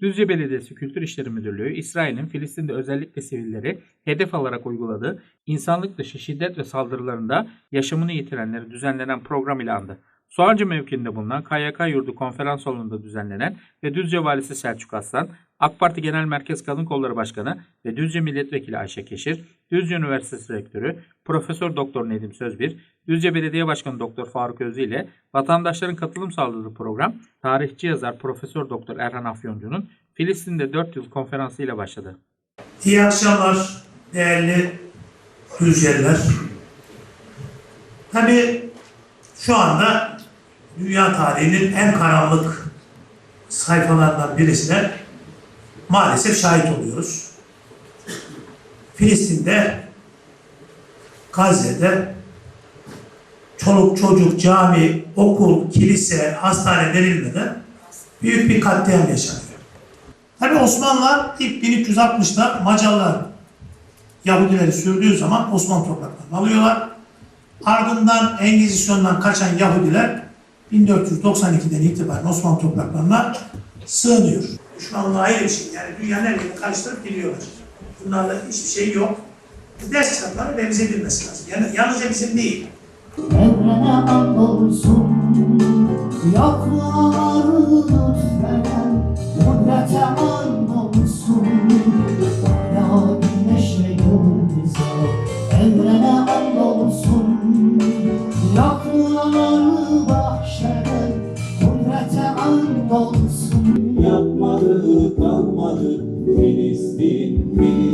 Düzce Belediyesi Kültür İşleri Müdürlüğü, İsrail'in Filistin'de özellikle sivilleri hedef alarak uyguladığı insanlık dışı şiddet ve saldırılarında yaşamını yitirenleri düzenlenen program ile andı. Soğancı mevkiinde bulunan KYK Yurdu konferans salonunda düzenlenen ve Düzce Valisi Selçuk Aslan, AK Parti Genel Merkez Kadın Kolları Başkanı ve Düzce Milletvekili Ayşe Keşir, Düzce Üniversitesi Rektörü Profesör Doktor Nedim Sözbir, Düzce Belediye Başkanı Doktor Faruk Özü ile vatandaşların katılım sağladığı program, tarihçi yazar Profesör Doktor Erhan Afyoncu'nun Filistin'de 4 yıl konferansı ile başladı. İyi akşamlar değerli Düzceliler. Tabii şu anda dünya tarihinin en karanlık sayfalarından birisine maalesef şahit oluyoruz. Filistin'de, Gazze'de çoluk çocuk, cami, okul, kilise, hastane denilmeden büyük bir katliam yaşanıyor. Tabi Osmanlılar ilk 1360'da Macarlar Yahudileri sürdüğü zaman Osmanlı topraklarını alıyorlar. Ardından Engizisyon'dan kaçan Yahudiler 1492'den itibaren Osmanlı topraklarına sığınıyor. Düşmanlığı ayrı. Yani dünyanın her yerini karıştırıp gidiyorlar. Bunlarla hiçbir şey yok. Ders kitapları revize lazım. Yani yalnızca bizim değil. Kalmadı Filistin Filistin